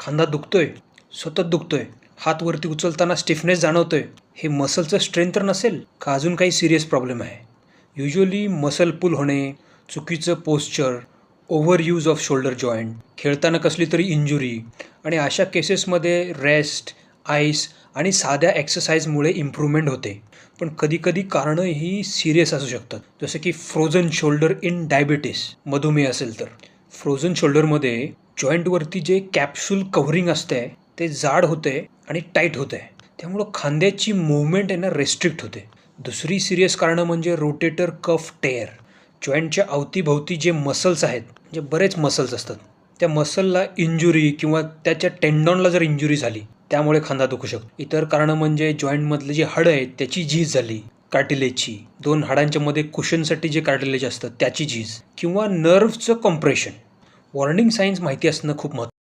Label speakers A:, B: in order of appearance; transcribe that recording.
A: खांदा दुखतोय सतत दुखतोय हात वरती उचलताना स्टिफनेस जाणवतोय हे मसलचं स्ट्रेंथ तर नसेल का अजून काही सिरियस प्रॉब्लेम आहे? युजली मसल पुल होणे चुकीचं posture over use of shoulder joint खेळताना कसली तरी इंजुरी आणि अशा केसेसमध्ये रेस्ट आईस आणि साध्या एक्सरसाइजमुळे इम्प्रूव्हमेंट होते. पण कधीकधी कारणं ही सिरियस असू शकतात. जसं की फ्रोझन शोल्डर इन डायबिटीस मधुमेह असेल तर. फ्रोझन शोल्डरमध्ये जॉईंटवरती जे कॅप्सूल कव्हरिंग असते ते जाड होते आणि टाईट होते त्यामुळं खांद्याची मुवमेंट आहे ना रेस्ट्रिक्ट होते. दुसरी सिरियस कारणं म्हणजे रोटेटर कफ टेअर जॉईंटच्या अवतीभोवती जे मसल्स आहेत म्हणजे बरेच मसल्स असतात त्या मसलला इंजुरी किंवा त्याच्या टेंडॉनला जर इंजुरी झाली त्यामुळे खांदा दुखू शकतो. इतर कारणं म्हणजे जॉईंटमधले जे हाडं आहेत त्याची झीज झाली कार्टिलेजची दोन हाडांच्या मध्ये कुशनसाठी जे कार्टिलेज असतं त्याची झीज किंवा नर्व्हचं कॉम्प्रेशन वॉर्निंग सायन्स माहिती असणं खूप महत्त्वाचं